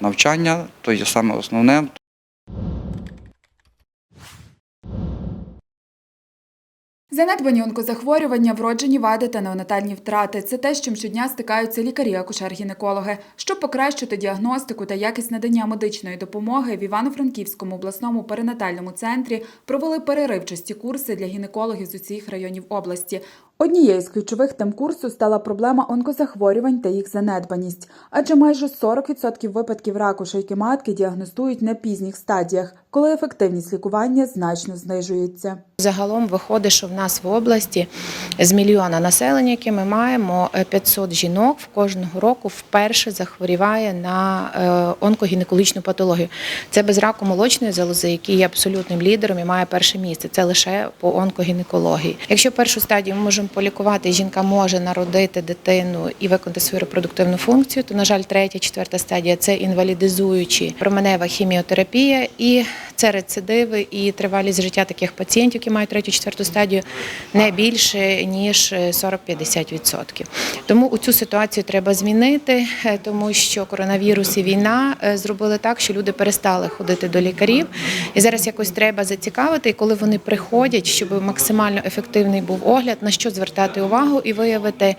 Навчання то є саме основне. Занедбані онкозахворювання, вроджені вади та неонатальні втрати це те, з чим щодня стикаються лікарі, акушер-гінекологи. Щоб покращити діагностику та якість надання медичної допомоги, в Івано-Франківському обласному перинатальному центрі провели переривчасті курси для гінекологів з усіх районів області. Однією з ключових тем курсу стала проблема онкозахворювань та їх занедбаність, адже майже 40% випадків раку шийки матки діагностують на пізніх стадіях, коли ефективність лікування значно знижується. Загалом виходить, що в нас в області з мільйона населення, яке ми маємо, е, 500 жінок в кожного року вперше захворіває на е, онкогінекологічну патологію. Це без раку молочної залози, який є абсолютним лідером і має перше місце. Це лише по онкогінекології. Якщо першу стадію ми можемо полікувати, жінка може народити дитину і виконати свою репродуктивну функцію, то на жаль, третя, четверта стадія це інвалідизуючі променева хіміотерапія і це рецидиви і тривалість життя таких пацієнтів, які мають третю, четверту стадію, не більше ніж 40-50%. Тому у цю ситуацію треба змінити, е, тому що коронавірус і війна е, зробили так, що люди перестали ходити до лікарів, і зараз якось треба зацікавити, і коли вони приходять, щоб максимально ефективний був огляд, на що звертати увагу і виявити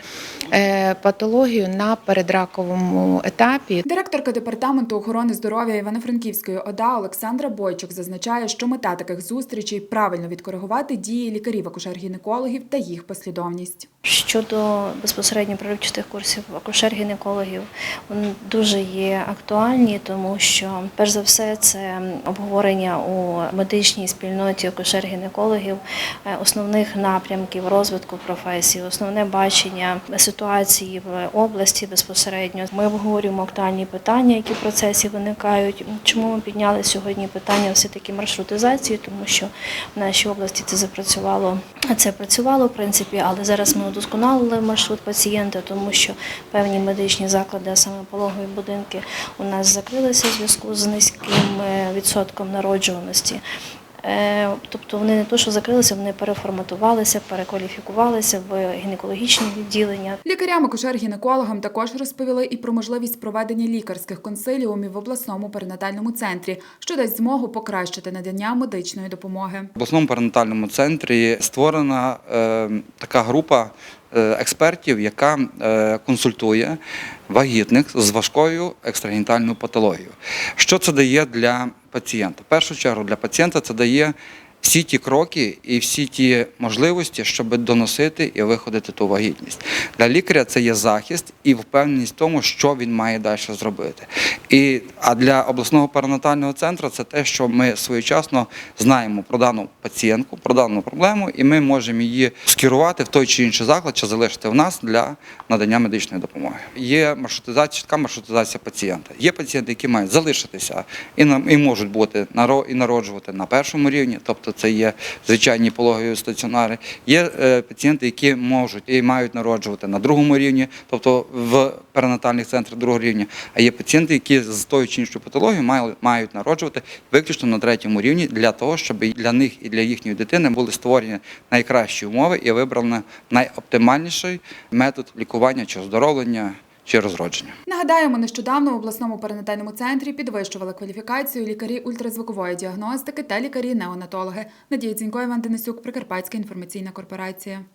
е, патологію на передраковому етапі. Директорка департаменту охорони здоров'я Івано-Франківської ОДА Олександра Бойчук зазначає, що мета таких зустрічей правильно відкоригувати дії лікарів акушер-гінекологів та їх послідовність. Щодо безпосередньо проривчатих курсів акушер-гінекологів, вони дуже є актуальні, тому що перш за все це обговорення у медичній спільноті акушер-гінекологів, е, основних напрямків розвитку професії, основне бачення ситуації в області безпосередньо. Ми обговорюємо актуальні питання, які в процесі виникають. Чому ми підняли сьогодні питання все таки маршрутизації, тому що в нашій області це запрацювало. Це працювало в принципі, але зараз ми удосконалили маршрут пацієнта, тому що певні медичні заклади, а саме пологові будинки, у нас закрилися в зв'язку з низьким е, відсотком народжуваності. Е, Тобто вони не то, що закрилися, вони переформатувалися, перекваліфікувалися в гінекологічні відділення. Лікарям акушер-гінекологам також розповіли і про можливість проведення лікарських консиліумів в обласному перинатальному центрі, що дасть змогу покращити надання медичної допомоги. В обласному перинатальному центрі створена е, така група експертів, яка е, консультує вагітних з важкою екстрагенітальною патологією. Що це дає для пацієнта? В першу чергу для пацієнта це дає всі ті кроки і всі ті можливості, щоб доносити і виходити ту вагітність. Для лікаря це є захист і впевненість в тому, що він має далі зробити. І, а для обласного перинатального центру це те, що ми своєчасно знаємо про дану пацієнтку, про дану проблему, і ми можемо її скерувати в той чи інший заклад, чи залишити в нас для надання медичної допомоги. Є маршрутизація, така маршрутизація пацієнта. Є пацієнти, які мають залишитися і і можуть бути і народжувати на першому рівні, тобто це є звичайні пологові стаціонари. Є е, пацієнти, які можуть і мають народжувати на другому рівні, тобто в перинатальних центрах другого рівня. А є пацієнти, які з тою чи іншою патологією мають, народжувати виключно на третьому рівні для того, щоб для них і для їхньої дитини були створені найкращі умови і вибрано найоптимальніший метод лікування чи оздоровлення чи розродження. Нагадаємо, нещодавно в обласному перинатальному центрі підвищували кваліфікацію лікарі ультразвукової діагностики та лікарі-неонатологи. Надія Дзінько, Іван Денисюк, Прикарпатська інформаційна корпорація.